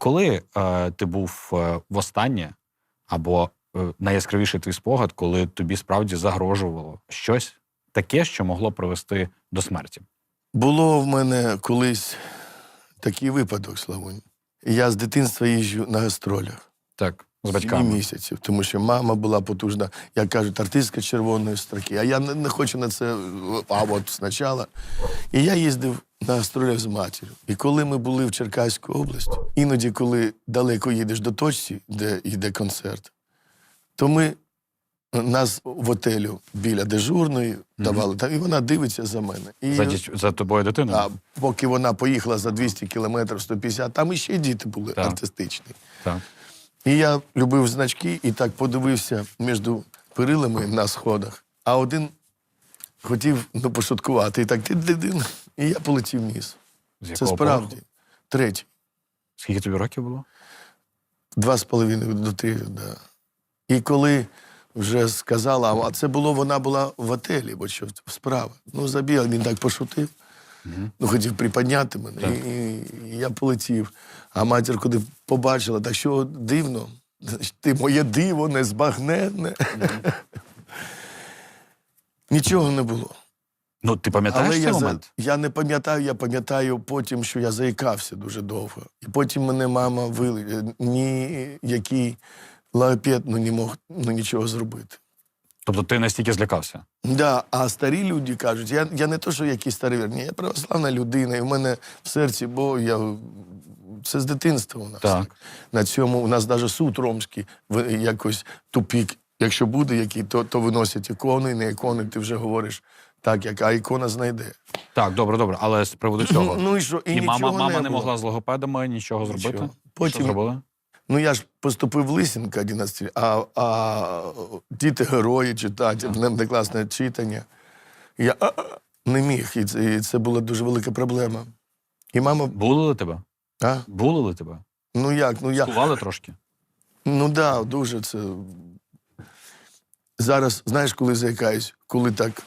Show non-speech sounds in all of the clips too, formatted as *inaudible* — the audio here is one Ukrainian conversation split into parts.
коли е, ти був е, востаннє, або е, найяскравіший твій спогад, коли тобі справді загрожувало щось таке, що могло привести до смерті? Було в мене колись такий випадок, Славонь. Я з дитинства їжджу на гастролях. Так, з батьками. місяців, тому що мама була потужна, як кажуть, артистка червоної строки. А я не, не хочу на це, а от спочатку. І я їздив на гастролях з матір'ю. І коли ми були в Черкаській області, іноді, коли далеко їдеш до точці, де йде концерт, то ми нас в готелю біля дежурної давали, та, і вона дивиться за мене. І, За, діч- за тобою дитиною? а, поки вона поїхала за 200 кілометрів, 150, там іще діти були Так. артистичні. Так. І я любив значки і так подивився між перилами на сходах, а один хотів ну, пошуткувати. І так ти-ди-дин, і я полетів вниз. З Це якого справді. поверху? Третій. Скільки тобі років було? Два з половиною до трьох, да. І коли вже сказала, а це було, вона була в готелі, бо що справа. Ну, забіг, він так пошутив. Ну, хотів приподняти мене. І, і я полетів. А матір, коли побачила, так що дивно, ти моє диво незбагненне. Нічого не було. Ну, ти пам'ятаєш цей я, за- момент? я не пам'ятаю, я пам'ятаю потім, що я заїкався дуже довго. І потім мене мама вили, ніякий логопед ну, не мог ну, нічого зробити. Тобто ти настільки злякався? Да, а старі люди кажуть, я, я не то, що якийсь старий, ні, я православна людина, і в мене в серці, бо я це з дитинства у нас. Так. На цьому у нас навіть суд ромський якось тупік. Якщо буде який, то, то виносять ікони, не ікони, ти вже говориш так, як а ікона знайде. Так, добре, добре. Але з приводу цього. Ну і що? І, І, мама, мама не, було. могла з логопедами нічого зробити? Нічого. Що Потім- зробили? Ну я ж поступив в Лисенка 11, а, а діти герої читати, внекласне читання. Я а, а, не міг, і це, і це була дуже велика проблема. І мама, Булили тебе? а? Булили тебе? Ну як? Ну я. Скували трошки? Ну да, дуже це. Зараз, знаєш, коли заякаюсь, коли так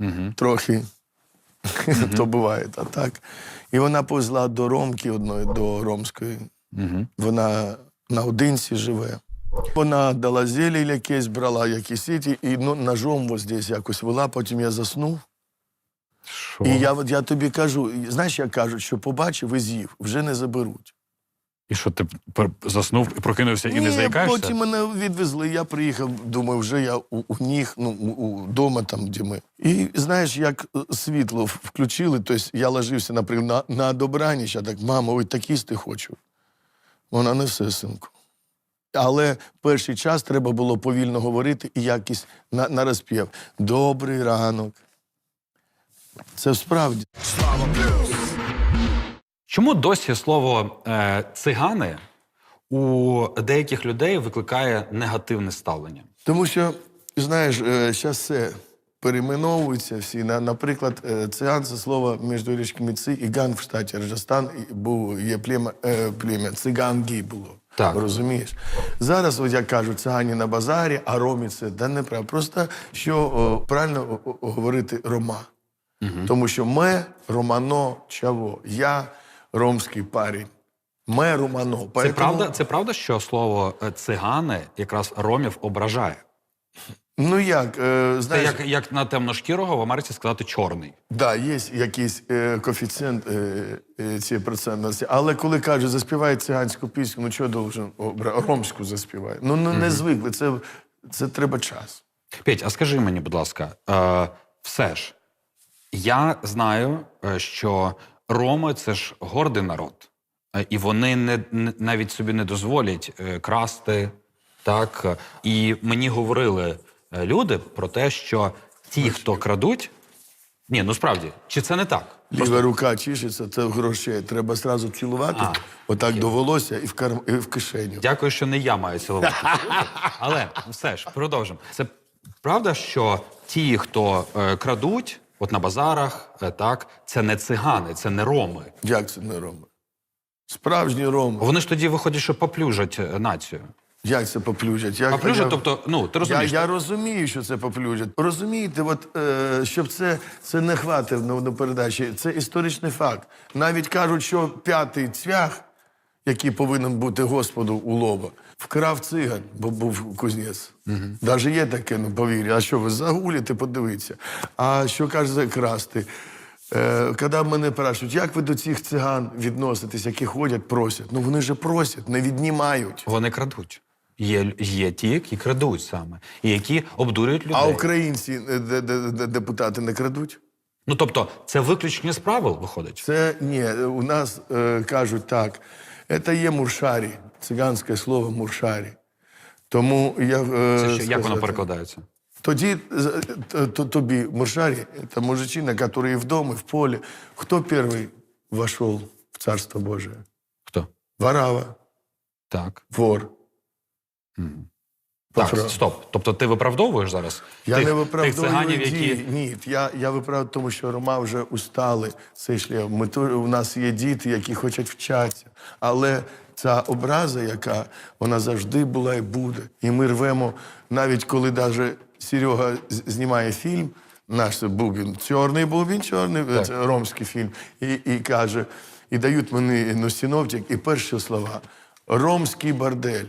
Угу. трохи, *laughs* то буває, а так. І вона повезла до Ромки одної, до Ромської. Угу. Вона на Одинці живе. Вона дала зілля якесь, брала якісь сіті, і ну, ножом ось десь якось вела, потім я заснув. Що? І я, от я тобі кажу, знаєш, як кажуть, що побачив і з'їв, вже не заберуть. І що ти пер- заснув і прокинувся і не Ні, заїкаєшся? потім мене відвезли, я приїхав, думаю, вже я у, у них, ну, у, у, дома там, де ми. І знаєш, як е, світло включили, тобто я ложився, наприклад, на, на добраніч, а так, мамо, ой, так їсти хочу. Вона не все, синку. Але перший час треба було повільно говорити і якось на, на розпів. Добрий ранок. Це справді. Чому досі слово е, цигани у деяких людей викликає негативне ставлення? Тому що, знаєш, зараз все перейменовується всі. Наприклад, е, циган це слово між річками Ци і Ган в штаті Раджастан був, є плем'я, е, плем'я цигангі було. Так. Розумієш? Зараз, от як кажуть, цигані на базарі, а ромі це да неправда. Просто що о, правильно о, о, говорити рома. Тому що ме романо чаво. Я ромський парень. Ме романо. Це правда, це правда, що слово е, цигани якраз ромів ображає? Ну як, е, Це знаєш, як, як на темношкірого в Америці сказати чорний. Да, є якийсь е, коефіцієнт е, е, цієї процентності. Але коли кажуть, заспіває циганську пісню, ну чого должен обра- ромську заспіває? Ну, ну не звикли, це, це треба час. Петь, а скажи мені, будь ласка, е, все ж, я знаю, е, що роми це ж гордий народ, Е, і вони не, навіть собі не дозволять е, красти. Так, і мені говорили е, люди про те, що ті, хто крадуть, ні, ну справді, чи це не так? Ліва рука чишеться, це грошей. Треба зразу цілувати, А, отак до волосся і в, кар... і в кишеню. Дякую, що не я маю цілувати. Але все ж продовжимо. Це правда, що ті, хто е, крадуть, от на базарах, е, так, це не цигани, це не роми. Як це не роми? Справжні роми. Вони ж тоді виходять, що поплюжать е, націю. Як це поплюжать? Як, Поплюжать, я- тобто, ну ти Я, розумієш. я розумію, що це поплюжать. Розумієте, от, е, щоб це, це не хватить на, на передачі, це історичний факт. Навіть кажуть, що п'ятий цвях, який повинен бути Господу у лоба. Вкрав циган, бо був кузнець. Угу. Навіть є таке, ну повір. А що ви загуліте, подивіться. А що каже красти? Е, коли мене спрашують, як ви до цих циган відноситесь, які ходять, просять? Ну вони же просять, не віднімають. Вони крадуть. Є, є ті, які крадуть саме, і які обдурюють людей. А українці е, де- де- де- депутати не крадуть? Ну тобто, це виключення з правил виходить. Це ні, у нас е, кажуть так. Це є муршарі, циганське слово муршарі. Тому я. е, Це що, як воно перекладається? Тоді з- т- т- тобі муршарі, це мужичина, який в домі, в полі. Хто перший вошел в Царство Божие? Хто? Варава, Так. вор. Так, стоп. Тобто ти виправдовуєш зараз? Я тих, не тих виправдовую циганів, дії. які. Ні, я, я виправдовую, тому що Рома вже устали цей шлях. Ми у нас є діти, які хочуть вчатися. Але ця образа, яка вона завжди була і буде. І ми рвемо, навіть коли даже Серега знімає фільм, наш Бубін, чорний Бубін, чорний, це ромський фільм, і, і каже, і дають мені синоптик, і перші слова: Ромський бордель.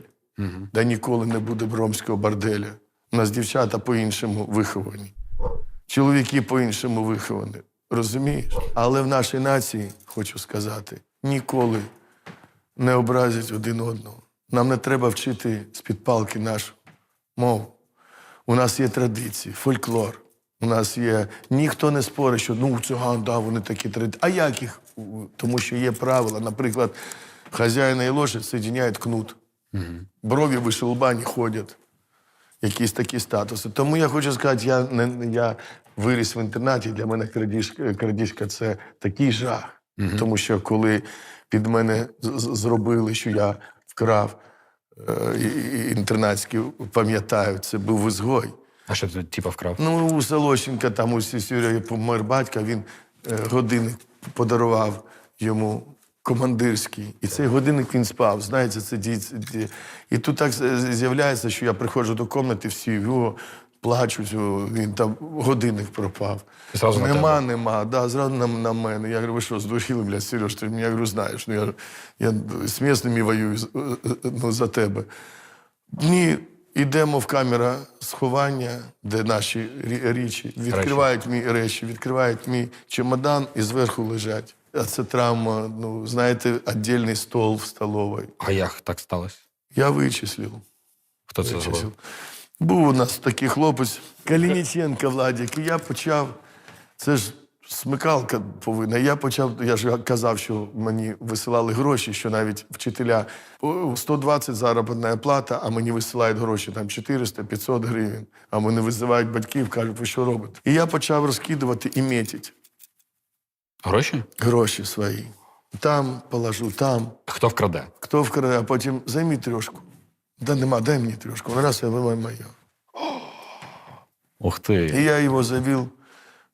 Да ніколи не буде ромського борделя. У нас дівчата по-іншому виховані. Чоловіки по-іншому виховані. Розумієш? Але в нашій нації, хочу сказати, ніколи не образять один одного. Нам не треба вчити з-під палки нашу мову. У нас є традиції, фольклор. У нас є. Ніхто не спорить, що ну циган, да, вони такі традиції. А як їх? Тому що є правила. Наприклад, хазяїна і лошадь соединяють кнут. Брові вище лба ходять. Якісь такі статуси. Тому я хочу сказати, я, не, я виріс в інтернаті, для мене крадіжка, крадіжка це такий жах. Тому що коли під мене зробили, що я вкрав е, і- і пам'ятаю, це був ізгой. А що ти типа вкрав? Ну, у Солощенка, там у Сюря помер батька, він е, годинник подарував йому командирський. І цей годинник він спав. Знаєте, це діти. І тут так з'являється, що я приходжу до кімнати, всі його плачуть, він там годинник пропав. Зразу нема, тебе? нема. Да, зразу на, на мене. Я говорю, ви що, здуріли, блядь, Сереж, ти мені я говорю, знаєш, ну, я, я з місними воюю з- е, е, ну, за тебе. Ні, йдемо в камера сховання, де наші річі. Відкривають мій речі, відкривають мій чемодан і зверху лежать. Це травма, ну, знаєте, віддільний стол в столовій. А як так сталося? Я вичислив. Хто це вичислив. зробив? Був у нас такий хлопець Калініченко Владик, і я почав. Це ж смикалка повинна. Я почав, я ж казав, що мені висилали гроші, що навіть вчителя о, 120 заробітна плата, а мені висилають гроші там 400-500 гривень. А мене визивають батьків, кажуть, ви що робите? І я почав розкидувати і метити Гроші? гроші свої. Там положу, там. Хто вкраде? Хто вкраде, а потім займи трьошку. Да нема, дай мені трьошку. Раз я вимаю моє. Ух ти. І я його завів,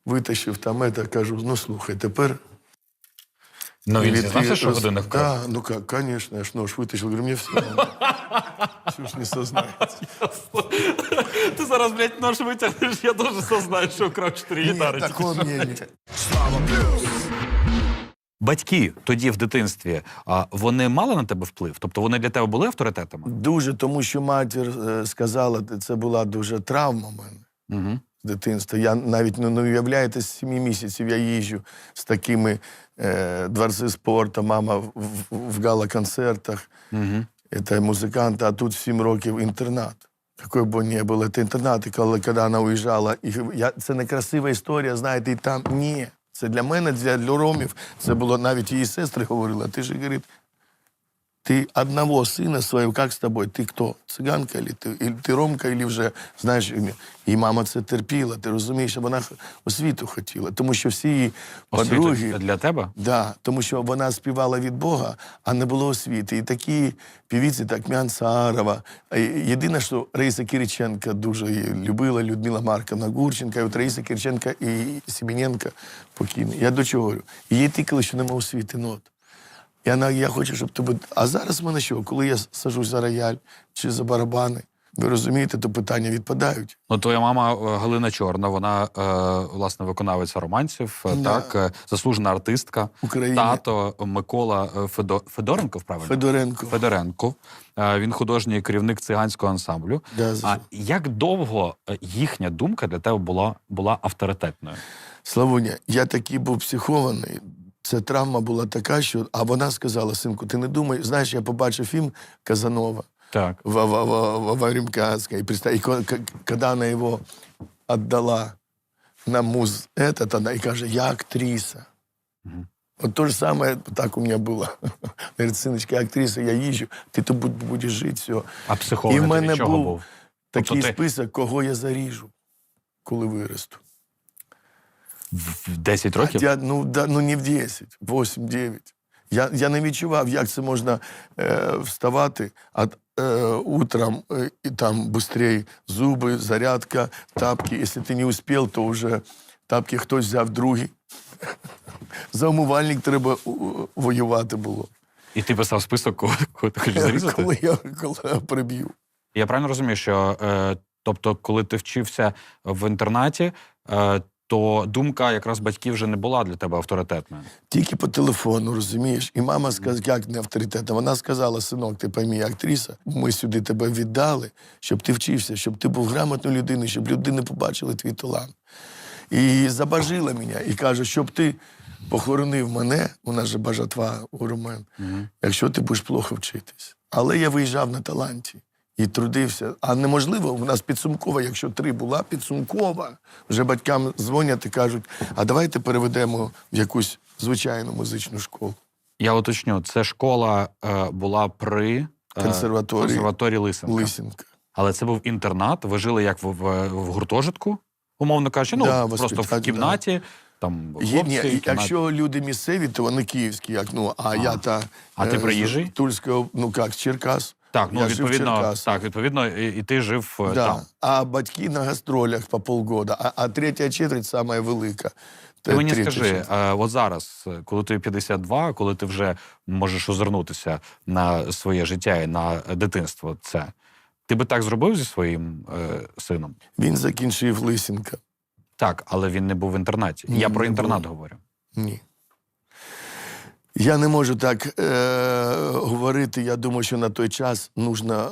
витащив там, это, кажу, ну слухай, тепер. Ну він Или зізнався, ты що роз- годинник вкрав? Да, ну как, конечно, я ж нож вытащил, говорю, мне все равно. Чего ж не сознається. Ти зараз, блядь, нож витягнеш, я дуже сознаю, що вкрав чотири Ні, такого мнення. Батьки тоді в дитинстві, а вони мали на тебе вплив? Тобто вони для тебе були авторитетами? Дуже, тому що матір е, сказала, це була дуже травма в мене. Угу. з дитинства. Я навіть ну, не уявляєте, з сімі місяців я їжджу з такими е, дворці спорту, мама в, в, в гала-концертах, Угу. це музиканти, а тут в сім років інтернат. Какой бы он ни был, это интернат. І коли, коли вона уїжджала, і я, це не красива історія, знаєте, і там ні. Це для мене, для, ромів, це було навіть її сестри говорили, а ти ж говорить, ты одного сына своего, как с тобой? Ты кто? Цыганка или ти, или ти ромка, или вже, знаєш, і мама це терпіла, ти розумієш, вона х- освіту хотіла. Тому що всі її подруги... Це для тебе? Да, тому що вона співала від Бога, а не було освіти. І такі півіці, так Мян Саарова. Е, Єдине, що Раїса Кириченка дуже її любила, Людмила Марковна Гурченка, і от Раїса Кириченка і Семененка покійний. Я до чого говорю? Їй тикали, що нема освіти нот. Я, я хочу, щоб тебе. А зараз в мене що? Коли я сажусь за рояль чи за барабани, Ви розумієте, то питання відпадають. Ну, твоя мама е, Галина Чорна, вона е, власне виконавиця романсів, е, Да. так, е, заслужена артистка. України. Тато Микола Федо... Федоренко, правильно? Федоренко. Федоренко. Він художній керівник циганського ансамблю. Да, А як довго їхня думка для тебе була, була авторитетною? Славуня, я такий був психований. Це травма була така, що. А вона сказала: синку, ти не думай, знаєш, я побачив фільм Казанова. Так. в, в, в, в, во Римсканской. И, представь, и ко- к- когда она его отдала на муз этот, она и каже, я актриса. Мгм. Вот то же самое так у меня было. Говорит, сыночка, я актриса, я їжджу, ти тут буд- будеш жити, все. А І психологи в ти мене від чого був був? такий Тобто ти- список, кого я заріжу, коли виросту. В в 10 років? Я, ну, да, ну не в 10, 8-9. Я, я не відчував, як це можна е, вставати, а е, утром е, і там швидше зуби, зарядка, тапки. Якщо ти не успів, то вже тапки хтось взяв другий. *laughs* За умивальник треба воювати було. І ти писав список, кого, кого ти хочеш зарізати? Коли я, коли я приб'ю. Я правильно розумію, що е, тобто, коли ти вчився в інтернаті, е, то думка якраз батьків вже не була для тебе авторитетною. Тільки по телефону, розумієш? І мама сказала, як не авторитетна. Вона сказала: синок, ти пойми, актриса, ми сюди тебе віддали, щоб ти вчився, щоб ти був грамотною людиною, щоб люди не побачили твій талант. І забажила мене, і каже, щоб ти похоронив мене, у нас же бажатва у Ромен, якщо ти будеш плохо вчитись. Але я виїжджав на таланті і трудився. А неможливо, у нас підсумкова, якщо три була підсумкова. Вже батькам дзвонять і кажуть, а давайте переведемо в якусь звичайну музичну школу. Я уточню, це школа е, була при е, Консерваторії. консерваторії Лисенка. Лисенка. Але це був інтернат. Ви жили як в, в, в гуртожитку, умовно кажучи, ну Да, просто в кімнаті. Там Є, ні, кімнаті. якщо люди місцеві, то вони київські, як ну, а, я та А ти е, приїжджий? Тульського, ну як, з Черкас. Так, ну я жив в відповідно, Черкасах. так, відповідно, і, і ти жив е, Да. там. А батьки на гастролях по полгода, а, а третя четверть сама велика. Ти мені третя скажи, четверть. е, от зараз, е, коли тобі 52, коли ти вже можеш озирнутися на своє життя і на дитинство, це ти би так зробив зі своїм е, сином? Він закінчив Лисенка. Так, але він не був в інтернаті. Ні, Я про не інтернат був. говорю. Ні. Я не можу так е, говорити. Я думаю, що на той час нужно.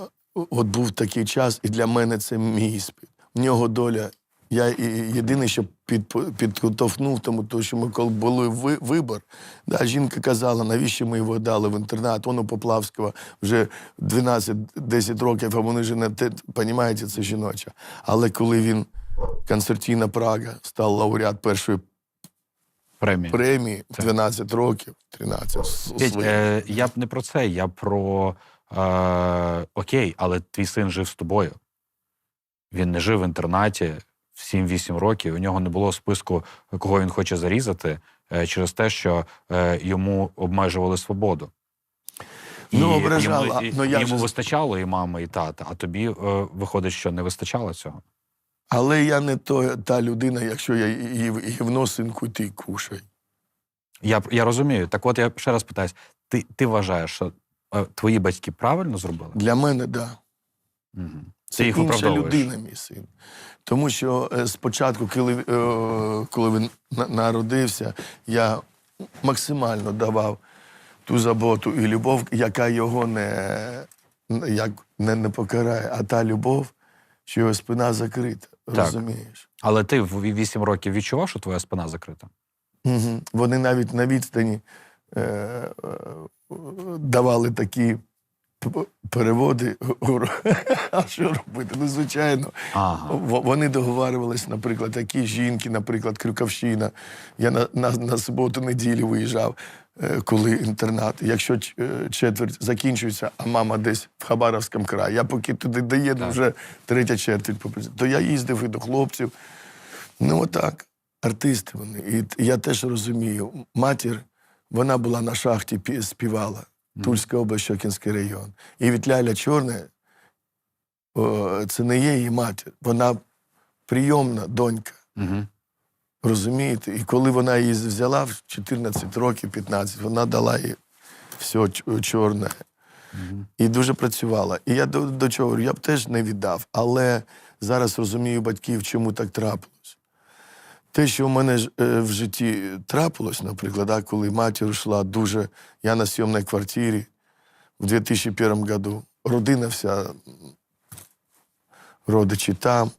От був такий час, і для мене це мій іспит. В нього доля. Я єдине, що під, підготовнув, тому то, що ми коли були ви, вибор, да, жінка казала, навіщо ми його дали в інтернат. Он у Поплавського вже 12-10 років, а вони вже не те, понімаєте, це жіноча. Але коли він концертійна Прага став лауреат першої Премія. премії 12 років, 13. з- Петь, е, я б не про це, я про е, окей, але твій син жив з тобою. Він не жив в інтернаті в 7-8 років. У нього не було списку, кого він хоче зарізати, е, через те, що е, йому обмежували свободу. Ну, І ображала, Йому, і- ну, я йому ж- вистачало і мами, і тата, а тобі е, виходить, що не вистачало цього. Але я не то, та людина, якщо я її гівно, синку, ти кушай. Я, я розумію. Так от я ще раз питаюсь: ти, ти вважаєш, що е, твої батьки правильно зробили? Для мене, так. Да. Угу. Це їх інша людина, мій син. Тому що е, спочатку, коли, е, коли він народився, я максимально давав ту заботу і любов, яка його не, як, не, не покарає, а та любов, що його спина закрита. Розумієш? Але ти в 8 років відчував, що твоя спина закрита? Угу. Вони навіть на відстані е, е, давали такі переводи. *laughs* А що робити? Ну, звичайно. Ага. Вони договарювалися, наприклад, такі жінки, наприклад, Крюковщина. Я на, на, на суботу-неділю виїжджав, е, коли інтернат. Якщо е, четверть закінчується, а мама десь в Хабаровському краї, я поки туди доїду, вже третя четверть То я їздив і до хлопців. Ну, отак, артисти вони. І я теж розумію, матір, вона була на шахті, співала. Тульська область, Щокінський район. І від Ляля Чорне, це не є її матір. Вона прийомна донька. Угу. Розумієте? І коли вона її взяла в 14 років, 15, вона дала їй все чорне. і дуже працювала. І я до, до чого говорю, я б теж не віддав, але зараз розумію батьків, чому так трапилось. Те, що в мене е, в житті трапилось, наприклад, да, коли матір йшла дуже. Я на сйомній квартирі в 2001 году. Родина вся, родичі там.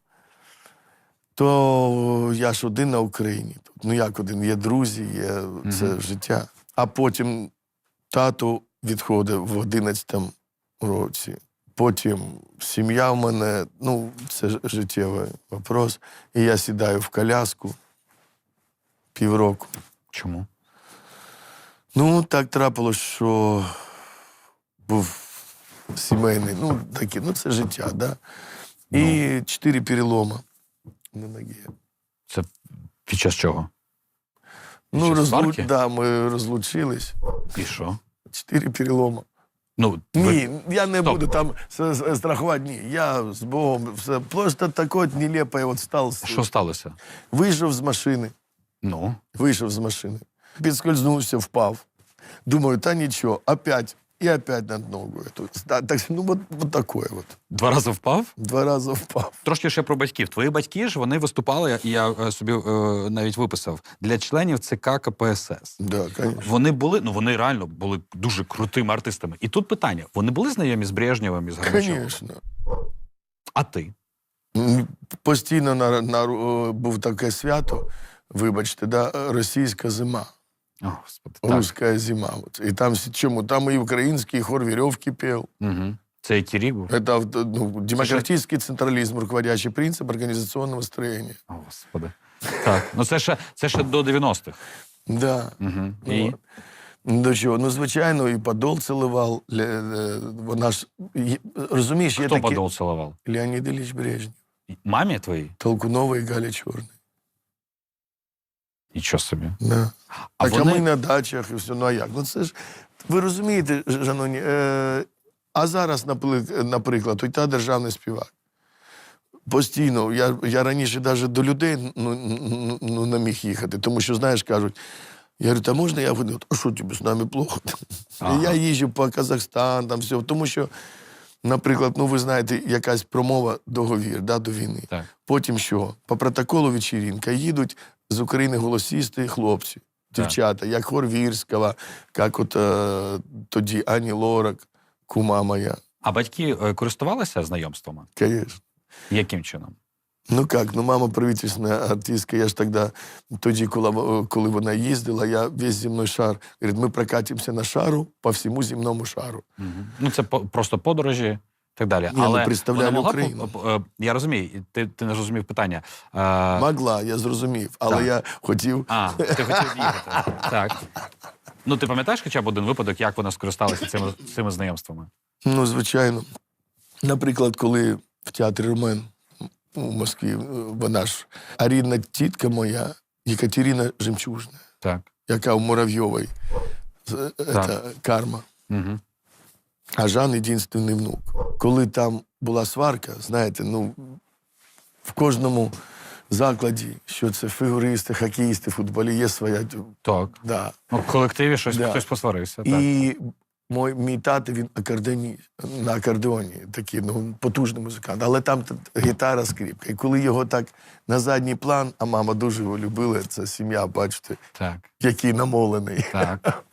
То я ж один на Україні. Ну як один? Є друзі, є це життя. А потім тато відходив в 11-му році. Потім сім'я в мене, ну, це життєвий вопрос. І я сідаю в коляску півроку. Чому? Ну, так трапилось, що був сімейний, ну, такі, ну, це життя, да? І чотири перелома на ногі. Це під час чого? Ну, час розлу... сварки? да, ми розлучились. І що? Чотири перелома. Ну, ви- Ні, я не Стоп. буду там с- с- страхувати. Ні, я з Богом все. Просто таке от нелепе от став. з- що сталося? Вийшов з машини. Ну, Вийшов з машини. Підскользнувся, впав. Думаю, та нічого, опять. І опять над ногою. Тут, та- так, ну, от, от таке от. два рази впав? Два рази впав. Трошки ще про батьків. Твої батьки ж вони виступали, і я е, собі е, навіть виписав для членів ЦК КПСС. Да, конечно. Вони були, ну вони реально були дуже крутими артистами. І тут питання: вони були знайомі з Брежнєвим і з Горбачовим? Конечно. А ти? М, Постійно на, на, о, був таке свято, вибачте, да, російська зима. О, Господи, так. Русская зима. Вот. И там с- чему? Там и украинский хор веревки пел. Угу. Це який рік був? Это авто- ну, демократический централизм, руководящий принцип организационного строения. О, Господи. Так. Ну це ще, це ще до 90-х. Да. Угу. Ну, І? от. До чого? Ну, звичайно, і подол цілував. Ле- е, Вона ж, є- розумієш, є Хто такі... подол цілував? Леонід Ілліч Брежнєв, Мамі твоїй? Толкунова і Галя Чорний. Нічого собі. Да. А так, а ми на дачах і все. Ну а як? Ну це ж, ви розумієте, Жаноні, е, а зараз, наприклад, той та державний співак. Постійно, я, я раніше навіть до людей ну, ну, ну, не міг їхати, тому що, знаєш, кажуть, я говорю, та можна я говорю, а що тобі з нами плохо? Ага. І я їжджу по Казахстан, там все. Тому що, наприклад, ну ви знаєте, якась промова, договір да, до війни. Так. Потім що? По протоколу вечірінка їдуть з України голосісти, хлопці, дівчата, як хор Вірського, як от е, тоді Ані Лорак, кума моя. А батьки е, користувалися знайомствами? Конечно. Яким чином? Ну як, ну мама правительственна артистка, я ж тоді, тоді, коли, коли вона їздила, я весь земной шар. Говорить, ми прокатимося на шару по всьому земному шару. Угу. Ну, це по, просто подорожі так далі. Ні, ну, Але представляли вона могла Україну. е, Я розумію, ти, ти не зрозумів питання. Е, Могла, я зрозумів, але Так. я хотів. А, ти хотів їхати. *laughs* Так. Ну, ти пам'ятаєш хоча б один випадок, як вона скористалася цими, цими знайомствами? Ну, звичайно. Наприклад, коли в театрі Румен у Москві, е, вона ж а рідна тітка моя, Єкатерина Жемчужна, Так. яка у Муравйової, е, та, карма. Угу. А Жан єдинственний внук. Коли там була сварка, знаєте, ну в кожному закладі, що це фігуристи, хокеїсти, футболі, є своя. Так. Да. Ну, в колективі щось Да. хтось посварився. Так. І мой, мій тато, він акордеоні, на акордеоні, такий ну, потужний музикант. Але там гітара, скрипка. І коли його так на задній план, а мама дуже його любила, це сім'я, бачите, Так. який намолений. Так.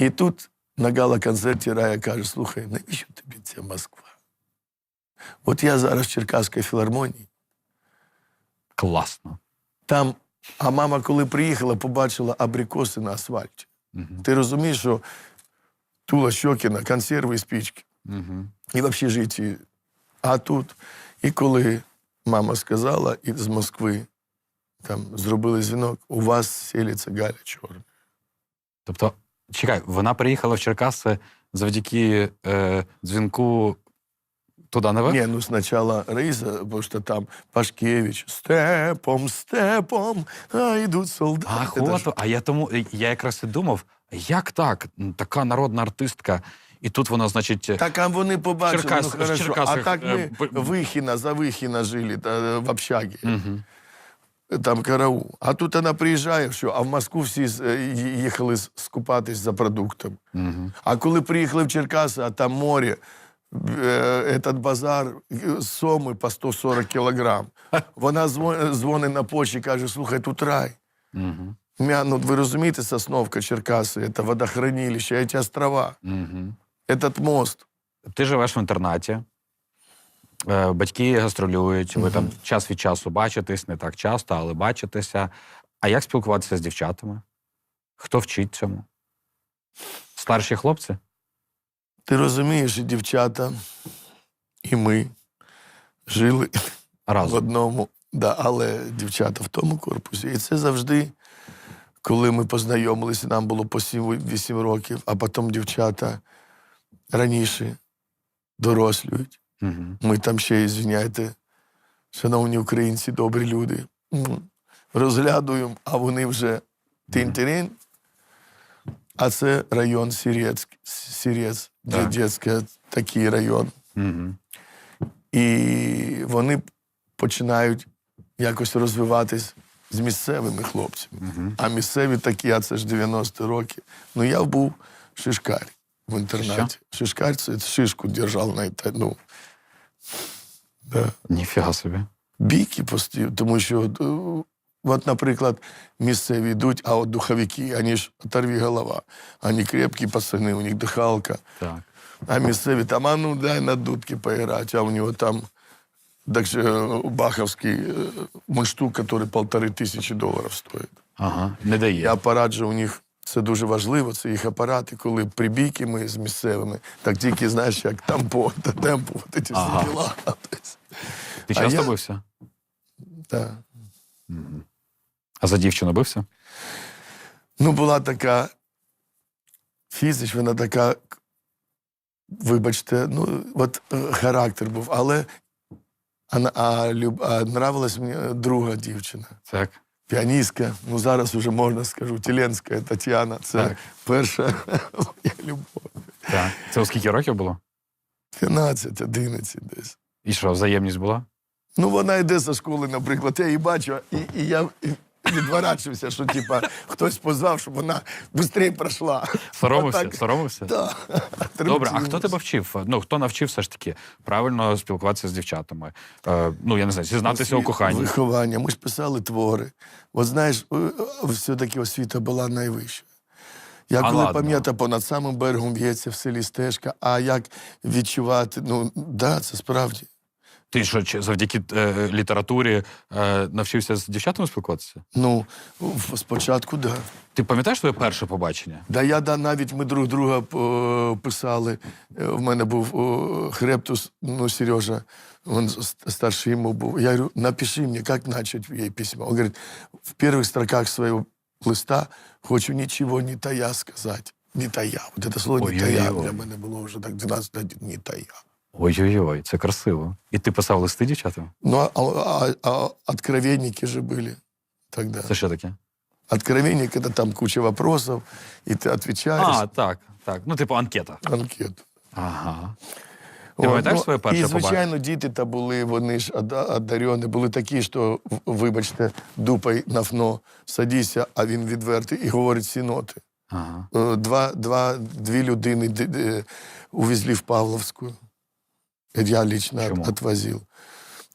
І тут на гала-концерті Рая каже: слухай, навіщо тобі ця Москва? От я зараз в Черкаській філармонії, Класно. там, а мама, коли приїхала, побачила абрикоси на асфальті. Угу. Ти розумієш, що Тула Щокіна, консерви і спічки. Угу. і в общежитті. А тут, і коли мама сказала, і з Москви там зробили дзвінок, у вас селиться Галя Чорна. Тобто, чекай, вона приїхала в Черкаси завдяки е, дзвінку туди наверх? Ні, ну спочатку Раїса, бо що там Пашкевич, степом, степом, а йдуть солдати. Ах, от, ж- а я тому я якраз і думав, як так? Така народна артистка, і тут вона, значить, Так, а вони побачили, Черкас- ну хорошо. А так е, ми Вихіна, за Вихіна жили та, в общагі. Угу. Там караул. А тут вона приїжджає, що, а в Москву всі е, їхали скупатись за продуктами. Угу. А коли приїхали в Черкаси, а там море, е, этот базар, е, соми по 140 кілограм. Вона дзвонить на почті і каже: слухай, тут рай. Угу. Мя, ну, ви розумієте, Сосновка, Черкаси, це водохранилище, ці острова, Угу. этот мост. Ти живеш в інтернаті, батьки гастролюють, ви там час від часу бачитесь, не так часто, але бачитеся. А як спілкуватися з дівчатами? Хто вчить цьому? Старші хлопці? Ти розумієш, і дівчата, і ми жили в одному, да, але дівчата в тому корпусі. І це завжди, коли ми познайомилися, нам було по 7-8 років, а потім дівчата раніше дорослюють. Угу. Ми там ще, звиняйте, шановні українці, добрі люди. Розглядуємо, а вони вже тин-тирин. А це район Сірець, Сірець, Так. такий район. Угу. І вони починають якось розвиватись з місцевими хлопцями. Угу. А місцеві такі, а це ж 90-ті років. Ну, я був шишкар в інтернаті. Шишкар це шишку держав на ну, да. Ніфіга собі. Біки постійно, тому що, е, от, наприклад, місцеві йдуть, а от духовики, вони ж оторві голова. Вони крепкі пацани, у них дихалка. Так. А місцеві там, а ну дай на дудки поіграти, а у нього там так же, е, баховський е, мундштук, який полтори тисячі доларів стоїть. Ага. Не дає. І апарат же у них це дуже важливо, це їх апарати, коли при бійки ми з місцевими, так тільки знаєш, як тампо та темпо, ці всі Ага. діла. Ти часто я- бився? так. А за дівчину бився? Ну, була така фізич, вона така, вибачте, ну, от е, характер був, але а, а, а нравилась мені друга дівчина. Так. Піаністка, ну зараз вже можна скажу, Тіленська Тетяна. Це Так. перша *laughs* моя любов. так. Це у скільки років було? 12, 11 десь. І що, взаємність була? Ну, вона йде зі школи, наприклад, я її бачу, і, і я відворачився, що типа хтось позвав, щоб вона швидше пройшла. Соромився? Отак. Соромився? Да. Добре, а хто тебе вчив? Ну, хто навчив все ж таки правильно спілкуватися з дівчатами? Е, ну, я не знаю, зізнатися у коханні. Виховання. Ми ж писали твори. От знаєш, е, е, все-таки освіта була найвища. Я А коли ладно. пам'ятаю, понад самим берегом в'ється в селі стежка, а як відчувати, ну да, це справді. Ти що, завдяки е, літературі е, навчився з дівчатами спілкуватися? Ну, спочатку, да. Ти пам'ятаєш своє перше побачення? Да я да, навіть ми друг друга е, писали. Е, В мене був е, хрептус, ну, Сережа, він старший ему був. Я говорю, напиши мне, как начать ей письмо. Он говорит, в первых строках своего листа хочу ничего не тая сказать. Не тая. Вот это слово не тая Ой-ой-ой. для мене було вже так 12 лет, не тая. Ой-ой-ой, це красиво. І ти писав листи дівчатам? Ну, а, а, а откровенники же были тогда. Це що таке? Откровенник — это там куча вопросов, и ты отвечаешь. А, так, так. Ну, типу, анкета. Анкету. Ага. О, Ти пам'ятаєш ну, своє перше І, побачення? звичайно, діти та були, вони ж ода- одарені, були такі, що, в- вибачте, дупай на фно, садися, а він відвертий і говорить всі ноти. Ага. Е, Два, два, дві людини д- д- увезли в Павловську. Я лично Чому? от- отвозив.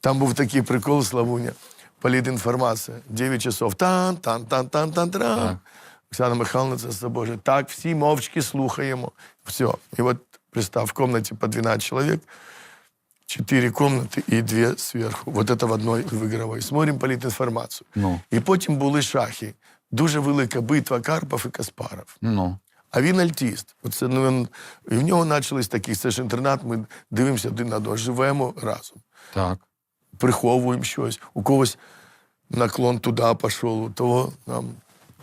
Там був такий прикол, Славуня, політінформація. 9 часов. Тан, тан, тан, тан, тан, Так. тран. Оксана Михайловна, це з собою. Так, всі мовчки слухаємо. Все. І от представ, в комнаті по 12 чоловік, 4 комнати і 2 зверху. Вот это в одной в игровой. Смотрим політінформацію. Ну, І потім були шахи. Дуже велика битва Карпов і Каспаров. ну. А він альтіст. Оце, ну, він, і в нього почались такі, це ж інтернат, ми дивимося один на одного, живемо разом, Так. приховуємо щось. У когось наклон туди пішов, у того там.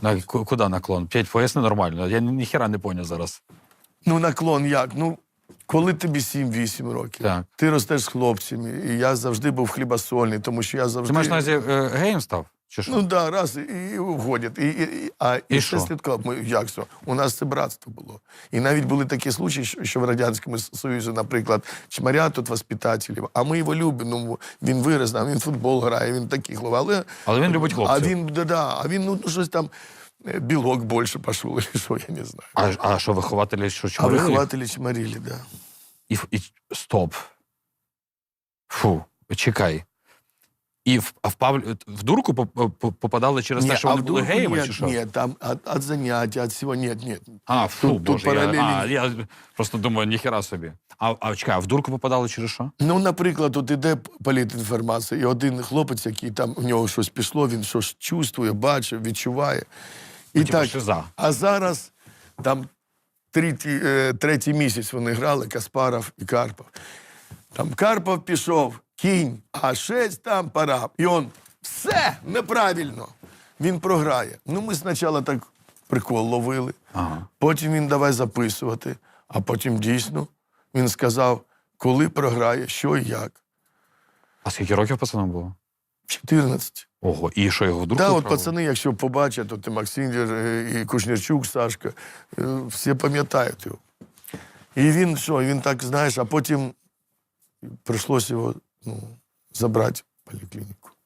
На, ку- куди наклон? П'ять поясни нормально. Я ні, ніхіра не поняв зараз. Ну, наклон як? Ну, коли тобі 7-8 років, Так. ти ростеш з хлопцями, і я завжди був хлібосольний, тому що я Ти завжди. маєш на увазі е, геєм став? Чи що? Ну да, раз і, входять. І, і, і- а І і що? слідкував. Ми як що? У нас це братство було. І навіть були такі случаї, що, що в Радянському Союзі, наприклад, чмаря тут воспитателів, а ми його любимо. Ну, він вираз, нам, він футбол грає, він такий хлопець. Але, Але він любить хлопців. А він, да, да, а він ну, щось там, е, білок більше пішов, *laughs* що, я не знаю. А, а що вихователі що А вихователі чмарили, да. І, і стоп. Фу, чекай. І в, в, Павлі, в дурку поп- попадали через те, що вони в були геями, нет, чи що? Нет, там от, от заняття, от всього, нет, нет. А, фу, Тут- тут боже, я, а, я просто думаю, ніхера собі. А, а чекай, а в дурку попадали через що? Ну, наприклад, от іде політінформація, і один хлопець, який там у нього щось пішло, він щось чувствує, бачить, відчуває. І Ну, типу, шиза. а зараз там третій, е, третій місяць вони грали, Каспаров і Карпов. Там Карпов пішов, кінь, а шесть там пора. І он все неправильно. Він програє. Ну, ми спочатку так прикол ловили, Ага. потім він давай записувати, а потім дійсно він сказав, коли програє, що і як. А скільки років пацанам було? 14. Ого, і що його в дурку Так, от пацани, якщо побачать, то Максим е, і Кушнірчук, Сашка, е, всі пам'ятають його. І він що, він так, знаєш, а потім прийшлося його ну, забрать в поліклініку.